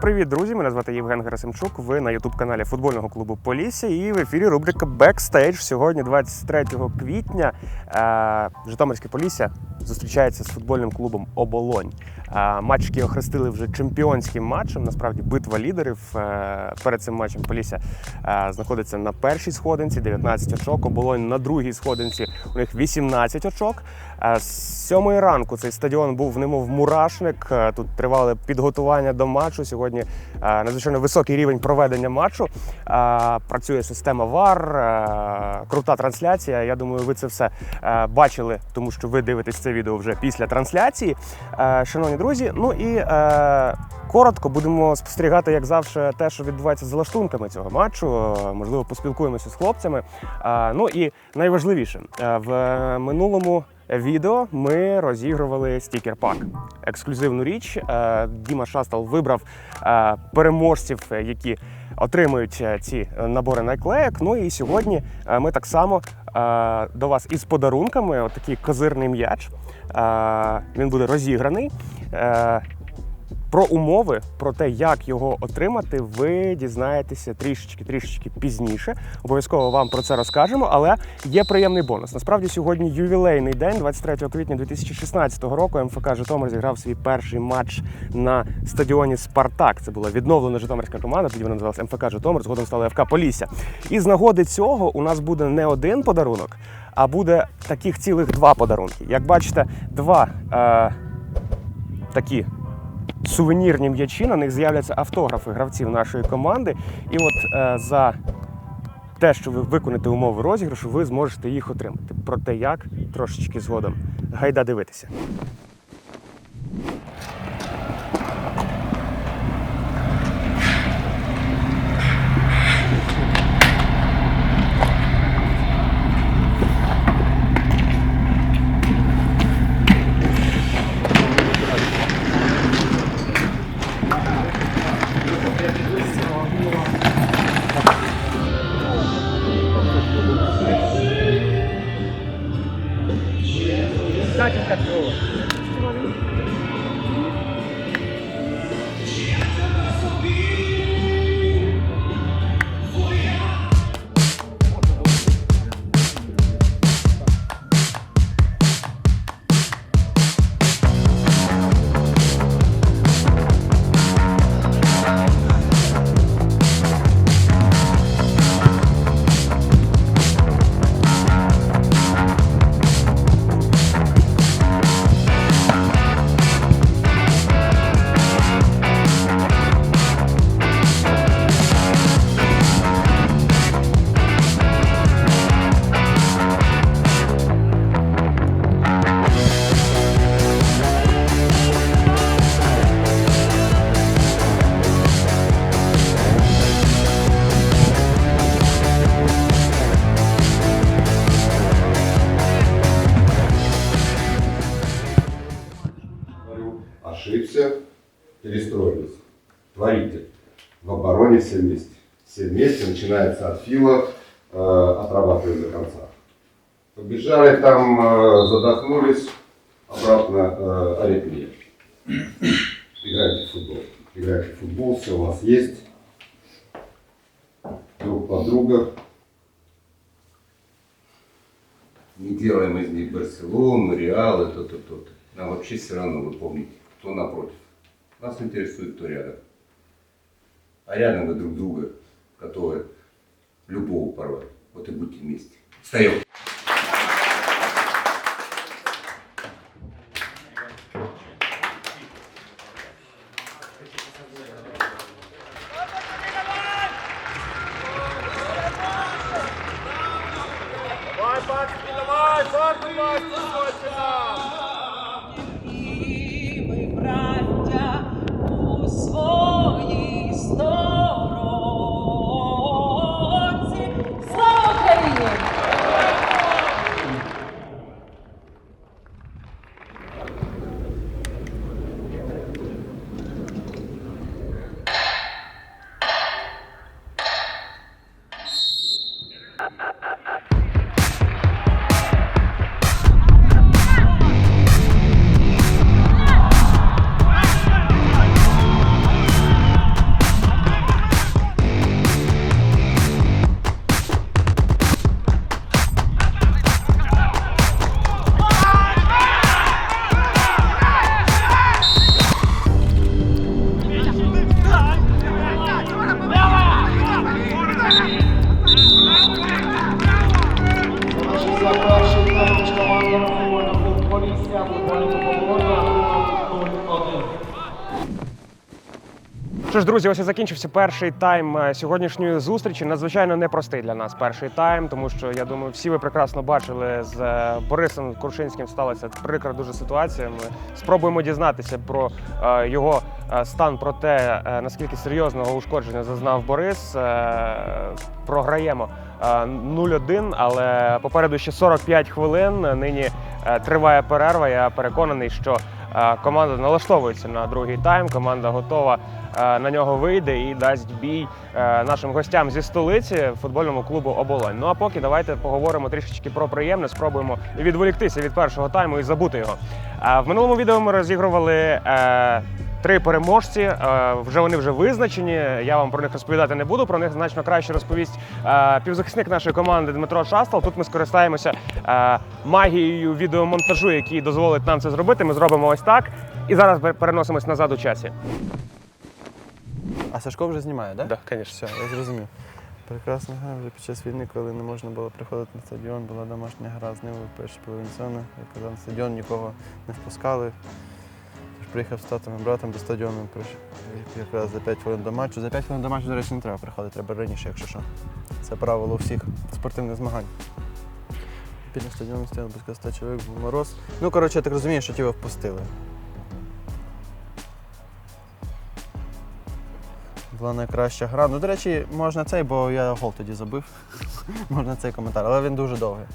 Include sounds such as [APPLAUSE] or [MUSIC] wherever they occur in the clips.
Привіт, друзі! Мене звати Євген Герасимчук. Ви на ютуб-каналі футбольного клубу Полісся. І в ефірі рубрика Бекстейдж. Сьогодні, 23 квітня, е, Житомирське Полісся зустрічається з футбольним клубом Оболонь. Е, Матч, який охрестили вже чемпіонським матчем. Насправді битва лідерів. Е, Перед цим матчем Полісся знаходиться на першій сходинці, 19 очок. Оболонь на другій сходинці. У них 18 очок. З сьомої ранку цей стадіон був немов мурашник. Тут тривали підготування до матчу. Сьогодні е, надзвичайно високий рівень проведення матчу. Е, Працює система VAR, е, крута трансляція. Я думаю, ви це все бачили, тому що ви дивитесь це відео вже після трансляції. Шановні друзі, ну і коротко будемо спостерігати, як завжди, те, що відбувається з лаштунками цього матчу. Можливо, поспілкуємося з хлопцями. Ну і найважливіше в минулому. Відео ми розігрували стікер-пак. Ексклюзивну річ. Е, Діма Шастал вибрав е, переможців, е, які отримують ці набори наклеєк. Ну і сьогодні ми так само до вас із подарунками. Отакий козирний м'яч. Він буде розіграний. Про умови, про те, як його отримати, ви дізнаєтеся трішечки трішечки пізніше. Обов'язково вам про це розкажемо. Але є приємний бонус. Насправді сьогодні ювілейний день, 23 квітня 2016 року. МФК Житомир зіграв свій перший матч на стадіоні Спартак. Це була відновлена Житомирська команда. Тоді вона називалася МФК Житомир, згодом стала ФК Полісся. І з нагоди цього у нас буде не один подарунок, а буде таких цілих два подарунки. Як бачите, два е, такі сувенірні м'ячі, на них з'являться автографи гравців нашої команди. І от е, за те, що ви виконаєте умови розіграшу, ви зможете їх отримати. Про те, як трошечки згодом. Гайда дивитися. Говорю, ошибся, перестроились. Творите. В обороне все вместе. Все вместе, начинается от фила, э, отрабатываем до конца. Побежали там, э, задохнулись, обратно э, аритмия. Играйте в футбол. Играйте в футбол, все у вас есть. Друг под друга. Не делаем из них Барселону, Реал, и то-то, то-то. Нам вообще все равно, вы помните, кто напротив. Нас интересует, кто рядом. А рядом вы друг друга готовы любого порвать. Вот и будьте вместе. Встаем. Що ж, друзі, ось і закінчився перший тайм е, сьогоднішньої зустрічі. Надзвичайно непростий для нас перший тайм, тому що я думаю, всі ви прекрасно бачили з е, Борисом Куршинським сталася прикра дуже ситуація. Ми спробуємо дізнатися про е, його стан, про те наскільки серйозного ушкодження зазнав Борис. Програємо 0-1, але попереду ще 45 хвилин. Нині е, триває перерва. Я переконаний, що е, команда налаштовується на другий тайм. Команда готова е, на нього вийде і дасть бій е, нашим гостям зі столиці футбольному клубу Оболонь. Ну а поки давайте поговоримо трішечки про приємне. Спробуємо відволіктися від першого тайму і забути його. Е, В минулому відео ми розігрували. Три переможці Е, вже вони вже визначені. Я вам про них розповідати не буду. Про них значно краще розповість е, півзахисник нашої команди Дмитро Шастал. Тут ми скористаємося е, магією відеомонтажу, який дозволить нам це зробити. Ми зробимо ось так. І зараз переносимось назад у часі. А Сашко вже знімає, так? Так, звісно. Все, я зрозумів. Прекрасна гра вже під час війни, коли не можна було приходити на стадіон, була домашня гра з ними в першій половині сезону. Я казав, на стадіон нікого не впускали. Приїхав з татом і братом до стадіону, якраз за 5 хвилин до матчу. За 5 хвилин до матчу, до речі, не треба приходити, треба раніше, якщо що. Це правило всіх спортивних змагань. Біля стадіону стояли близько 100 чоловік, був мороз. Ну, коротше, я так розумію, що ті його впустили. Була найкраща гра. Ну, до речі, можна цей, бо я гол тоді забив. [LAUGHS] можна цей коментар, але він дуже довгий.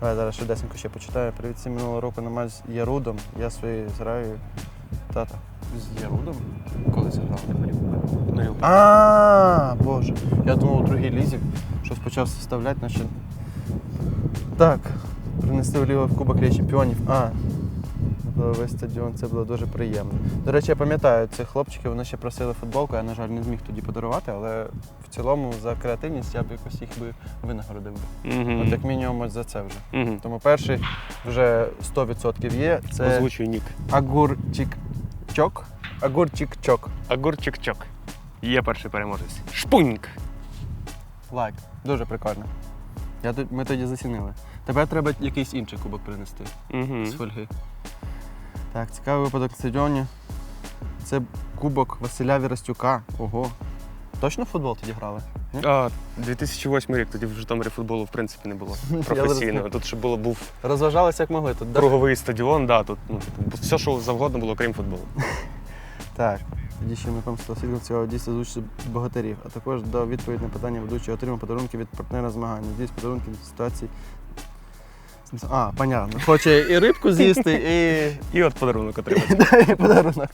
Давай зараз швидесенько ще почитаю. Привіт всім минулого року на матч з Ярудом. Я своєю зграю тата. З Ярудом? Коли це грав? Не пам'ятаю. А, боже. Я думав у другій лізі щось почав составляти, наче. Так, принесли в Кубок Ліги Чемпіонів. А, весь стадіон, це було дуже приємно. До речі, я пам'ятаю цих хлопчиків, вони ще просили футболку, я, на жаль, не зміг тоді подарувати, але в цілому за креативність я б якось їх би винагородив би. От як мінімум ось за це вже. Угу. Тому перший вже 100% є. Це Озвучуй нік. Агурчик-чок. Агурчик-чок. Агурчик-чок. Є перший переможець. Шпуньк. Лайк. Дуже прикольно. Я, тут- ми тоді зацінили. Тепер треба якийсь інший кубок принести Угу. з фольги. Так, цікавий випадок на стадіоні. Це кубок Василя Вірастюка. Ого. Точно в футбол тоді грали? Ні? А, 2008 рік тоді в Житомирі футболу в принципі не було [LAUGHS] професійного. Тут ще було був Розважалися як могли тут. да? круговий стадіон, да, тут ну, типу, все, що завгодно було, крім футболу. [LAUGHS] Так. Тоді ще ми став свідком цього дійсно з участі богатирів, а також дав відповідь на питання ведучого, отримав подарунки від партнера змагань. Надіюсь, подарунки від ситуації. А, понятно. Хоче і рибку з'їсти, і І от подарунок отримати. [LAUGHS] Да, і подарунок.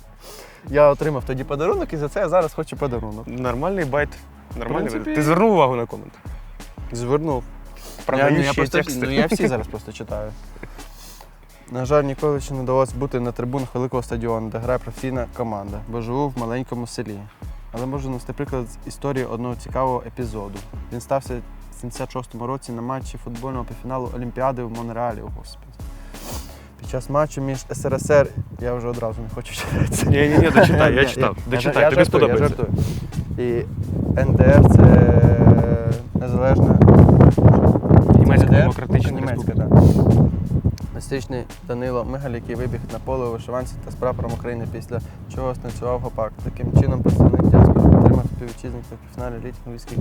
Я отримав тоді подарунок і за це я зараз хочу подарунок. Нормальний байт. Нормальний принципі- байт. Ти звернув увагу на комент. Звернув. Я, ну, я, просто, тексти. ну, я всі [LAUGHS] зараз просто читаю. На жаль, ніколи ще не вдалося бути на трибунах великого стадіону, де грає професійна команда, бо живу в маленькому селі. Але можу навести приклад з історії одного цікавого епізоду. Він стався в 76-му році на матчі футбольного півфіналу Олімпіади в Монреалі. О, Господи. Під час матчу між СРСР я вже одразу не хочу читати. Ні, ні, ні, дочитай, я читав. Дочитай, я тобі жартую, я сподобається. жартую. І НДР це незалежна Німецька НДР? демократична Німецька, республіка. так. Мистичний Данило Мигаль, який вибіг на поле у вишиванці та з прапором України, після чого станцював гопак. Таким чином представник діаспори підтримав співвітчизників півфіналі літніх львівських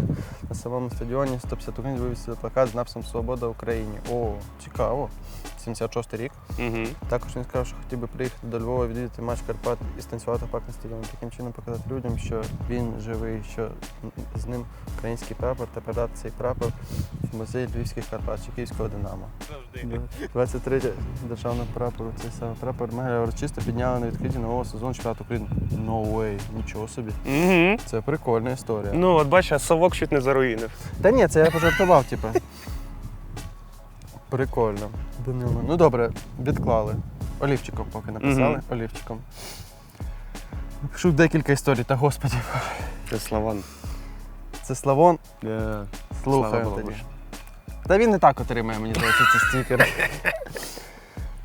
на самому стадіоні. 150 українців вивісили плакат з написом Свобода Україні. О, цікаво. 76 рік. Угу. Також він сказав, що хотів би приїхати до Львова, відвідати матч Карпат і станцювати пак на стадіоні. Таким чином показати людям, що він живий, що з ним український прапор та передати цей прапор в музей Львівських Карпат чи Київського Динамо. Да. 23 державного прапору. Цей саме прапор Мегеля урочисто підняли на відкритті нового сезону чемпіонату України. No way, нічого собі. Угу. Це прикольна історія. Ну, от бачиш, а совок чуть не заруїнив. Та ні, це я пожартував, типу. Прикольно. Данило. Ну добре, відклали. Олівчиком поки написали. Мгм. Олівчиком. Напишу декілька історій, та господі. Це Славан. Це Славон. Е, Слухаємо Слава тоді. Та він не так отримає, мені здається, ці стікери. [LAUGHS]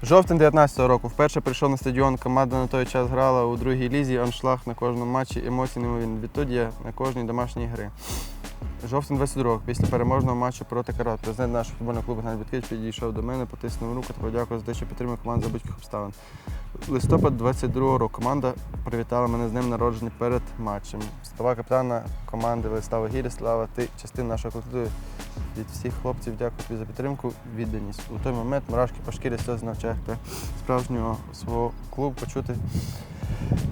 Жовтень 19-го року. Вперше прийшов на стадіон. Команда на той час грала у другій лізі, аншлаг на кожному матчі, Емоцій неймовірні. Відтоді на кожній домашній гри. Жовтень 22 після переможного матчу проти Карат. Президент нашого футбольного клубу Геннадій Біткевич підійшов до мене, потиснув руку та подякував за те, що підтримує команду за будь-яких обставин. Листопад 22 року команда привітала мене з днем народження перед матчем. Слова капітана команди Владислава Гірі, слава ти частина нашого колективу. Від всіх хлопців дякую тобі за підтримку, відданість. У той момент мурашки по шкірі сльози на очах та справжнього свого клубу почути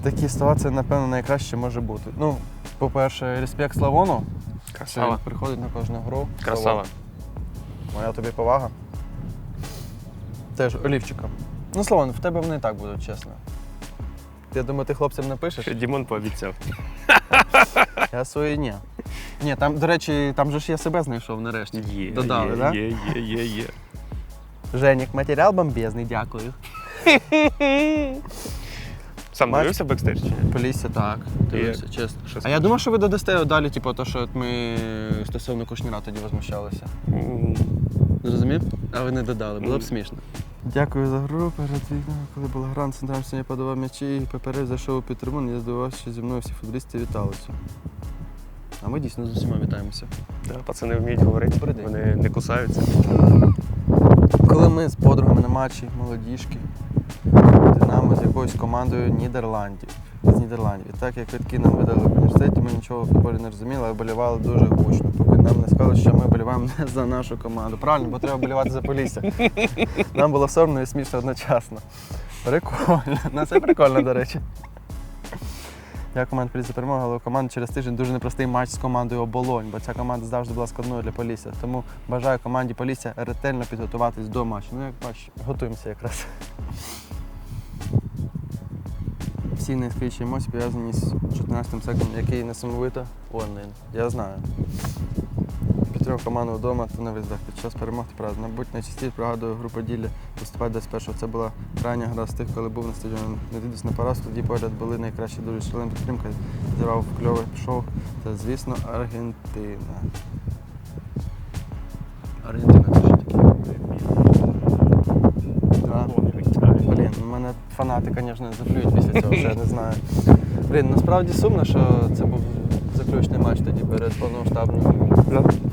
такі слова це, напевно, найкраще може бути. Ну, по-перше, респект Славону, що він Красава. приходить на кожну гру. Красава. Моя тобі повага. Теж олівчиком. Ну, Славон, в тебе вони і так будуть, чесно. Я думаю, ти хлопцям напишеш? Дімон пообіцяв. [LAUGHS] Я свої ні. Ні, там, до речі, там же ж я себе знайшов нарешті. Є, Додали, є, да? є, є, є, є. Женік, матеріал бомбезний, дякую. [LAUGHS] Сам Матч? дивився бекстейдж чи ні? Полісся так, дивився, чесно. Що А я думав, що ви додасте далі, типу, то, що от ми стосовно Кушніра тоді возмущалися. М, Зрозумів? А ви не додали, було б смішно. Дякую за гру. Перед вікном, коли була гра, на центральному сьогодні подавав м'ячі і ППР зайшов у підтримун. Я здивувався, що зі мною всі футболісти віталися. А ми дійсно з усіма вітаємося. Да, пацани вміють говорити, Добрий день. вони не кусаються. Коли ми з подругами на матчі, молодіжки, Динамо з якоюсь командою Нідерландів. З Нідерландів. І так як квитки нам видали в університеті, ми нічого в футболі не розуміли, а вболівали дуже гучно, поки нам не сказали, що ми вболіваємо не [LAUGHS] за нашу команду. Правильно, бо треба вболівати за Полісся. [LAUGHS] Нам було соромно і смішно одночасно. Прикольно. [LAUGHS] Ну це прикольно, до речі. Я команда Полісся перемога, але у команди через тиждень дуже непростий матч з командою Оболонь, бо ця команда завжди була складною для Полісся. Тому бажаю команді Полісся ретельно підготуватись до матчу. Ну, як бачиш, готуємося якраз. Всі найскрічі емоції пов'язані з 14 секундом, який несамовито онлайн. Я знаю. Підтримав команду вдома та на виїздах під час перемог та правда. Мабуть, найчастіше пригадую гру поділля виступати 21-го. Це була крайня гра з тих, коли був на стадіоні. Не дивлюсь на поразку, тоді погляд були найкращі дуже шалена підтримка. Зірвав кльовий шоу. Та, звісно, Аргентина. Аргентина це що таке? Да. Блін, у мене фанати, звісно, заплюють після цього, я не знаю. Блін, насправді сумно, що це був заключний матч тоді перед повномасштабним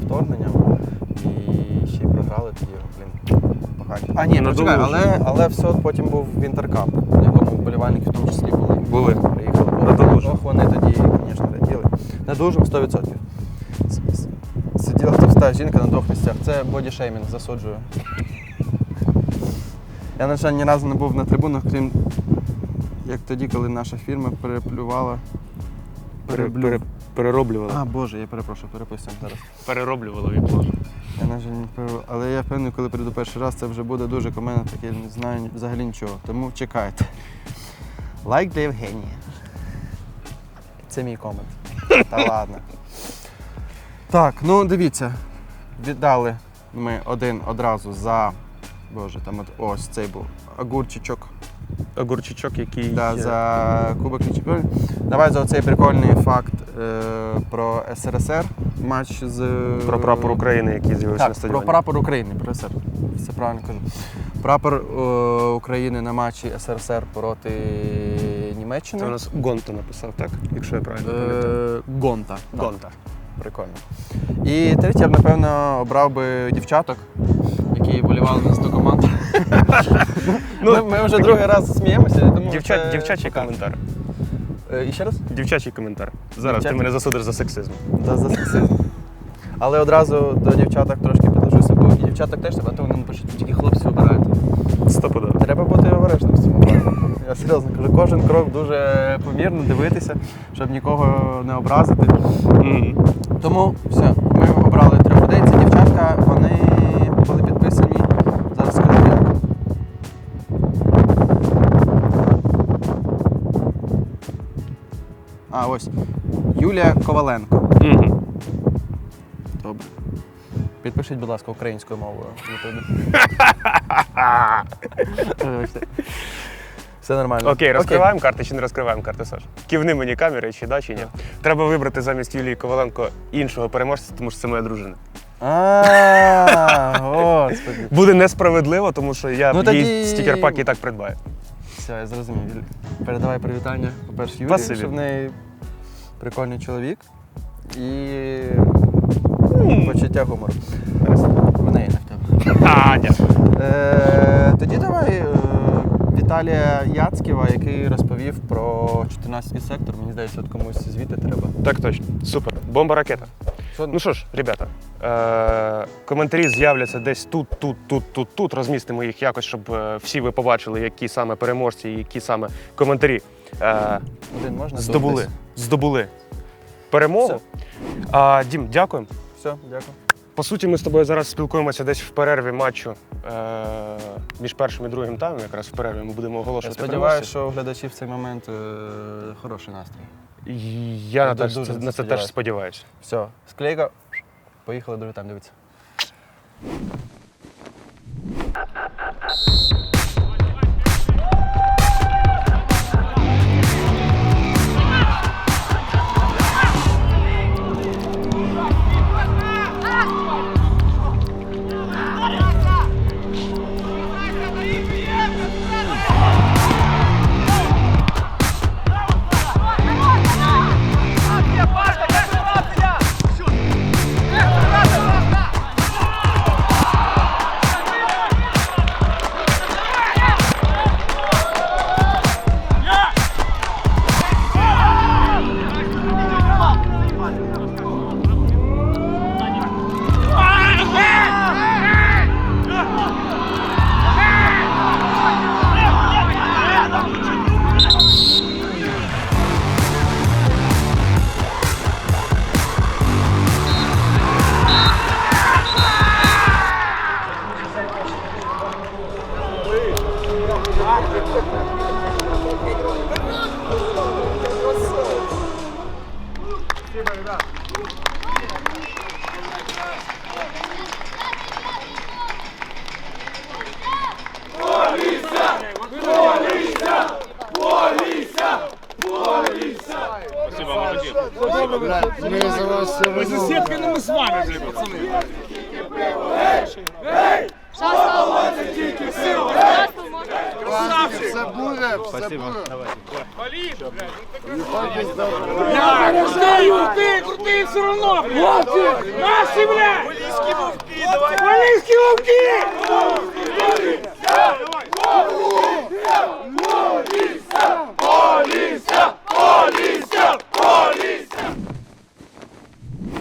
вторгненням. І ще й програли тоді, блін. Погано. А, ні, ну, чекай, але, але все потім був Вінтеркап, на якому вболівальники в тому числі були. Були. Приїхали. Ох, вони тоді, звісно, раділи. Надужим 100%. С- с- Сиділа товста жінка на двох місцях. Це бодішеймінг, засуджую. Я, на жаль, ні разу не був на трибунах, крім як тоді, коли наша фірма переплювала. Пере- Переблю- пере- Перероблювали. А, Боже, я перепрошую, переписуємо зараз. Перероблювали віпло. Я, на жаль, не пере- Але я впевнений, коли прийду перший раз, це вже буде дуже коменно, так я не знаю взагалі нічого. Тому чекайте. Лайк для Євгенія. Це мій комент. Та ладно. Так, ну дивіться. Віддали ми один одразу за. Боже, там от, ось цей був огурчичок. Огурчичок, який. Да, е, за Кубок Ліги Чемпіонів. Давай за оцей прикольний факт е, про СРСР. Матч з. Про прапор України, який з'явився на стадіоні. про прапор України, про СР. Все правильно кажу. Прапор е, України на матчі СРСР проти Німеччини. Це у нас Гонто написав, так? Якщо я правильно пам'ятаю. Е, Гонта. Так, Гонта. Прикольно. І третє, я б, напевно, обрав би дівчаток, які болівали на 100 команд. [LAUGHS] ми, ми вже другий раз сміємося. Думаю, це дівчачий коментар. Е, І ще раз? Дівчачий коментар. Зараз ти Дівчачий? мене засудиш за сексизм. Да, за сексизм. Але одразу до дівчаток трошки підложуся, бо і дівчаток теж треба, то вони напишуть, тільки хлопці обирають. Стопудово. Треба бути обережним в цьому плані. Я серйозно кажу, кожен крок дуже помірно дивитися, щоб нікого не образити. Мгм. Тому все, А, ось. Юлія Коваленко. Мгм. Добре. Підпишіть, будь ласка, українською мовою. [LAUGHS] в Ютубі. Вибачте. Все нормально. Окей, розкриваємо карти чи не розкриваємо карти, Саш? Кивни мені камери, чи да, чи ні. Треба вибрати замість Юлії Коваленко іншого переможця, тому що це моя дружина. А, [LAUGHS] господи. Буде несправедливо, тому що я Ну, їй тоді- стікер-пак і так придбаю. Все, я зрозумів. Передавай привітання, по-перше, Юлі, Спасибі. що в неї прикольний чоловік. І Почуття гумору. В неї не в тебе. Е, тоді давай е, Віталія Яцьківа, який розповів про 14-й сектор. Мені здається, от комусь звідти треба. Так точно. Супер. Бомба ракета. Що, Ну що ж, ребята, е- коментарі з'являться десь тут, тут, тут, тут, тут. Розмістимо їх якось, щоб е, всі ви побачили, які саме переможці, і які саме коментарі е- один можна? здобули. Здобули перемогу. А, Дім, дякуємо. Все, дякую. По суті, ми з тобою зараз спілкуємося десь в перерві матчу е- між першим і другим таймом. Якраз в перерві ми будемо Я оголошувати. сподіваюся, переможців. що у глядачів в цей момент е, хороший настрій. Я на, Дуже те- дуже на це теж сподіваюся. сподіваюся. Все, склейка. Поїхали другий тайм дивитися. Ah, [LAUGHS] Знаю, ти крутий все равно! Хлопці! Наші, блядь! Поліські вовки! Давай! Поліські вовки!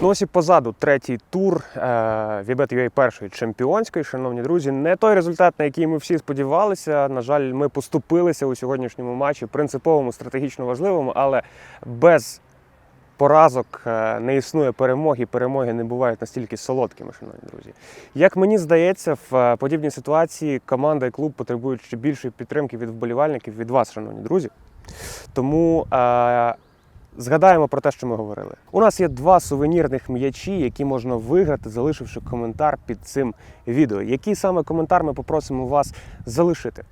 Ну ось і позаду третій тур е, Вібет UA першої чемпіонської, шановні друзі. Не той результат, на який ми всі сподівалися. На жаль, ми поступилися у сьогоднішньому матчі, принциповому, стратегічно важливому, але без поразок е, не існує перемоги, перемоги не бувають настільки солодкими, шановні друзі. Як мені здається, в е, подібній ситуації команда і клуб потребують ще більшої підтримки від вболівальників, від вас, шановні друзі. Тому Згадаємо про те, що ми говорили. У нас є два сувенірних м'ячі, які можна виграти, залишивши коментар під цим відео. Який саме коментар ми попросимо вас залишити?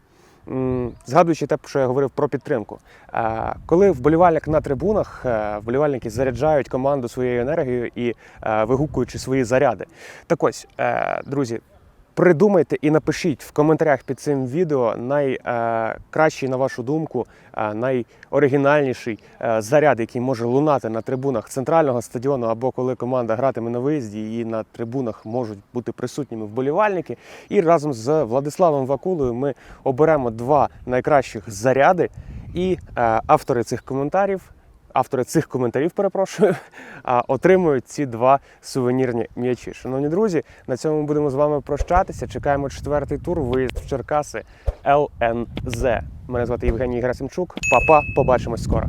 Згадуючи те, що я говорив про підтримку. Е, Коли вболівальник на трибунах, е, вболівальники заряджають команду своєю енергією і е, вигукуючи свої заряди. Так ось, друзі, Придумайте і напишіть в коментарях під цим відео найкращий, на вашу думку, е, найоригінальніший е, заряд, який може лунати на трибунах центрального стадіону, або коли команда гратиме на виїзді, і на трибунах можуть бути присутніми вболівальники. І разом з Владиславом Вакулою ми оберемо два найкращих заряди. І е, автори цих коментарів автори цих коментарів, перепрошую, отримують ці два сувенірні м'ячі. Шановні друзі, на цьому ми будемо з вами прощатися. Чекаємо четвертий тур. Виїзд в Черкаси ЛНЗ. Мене звати Євгеній Герасимчук. Па-па, побачимось скоро.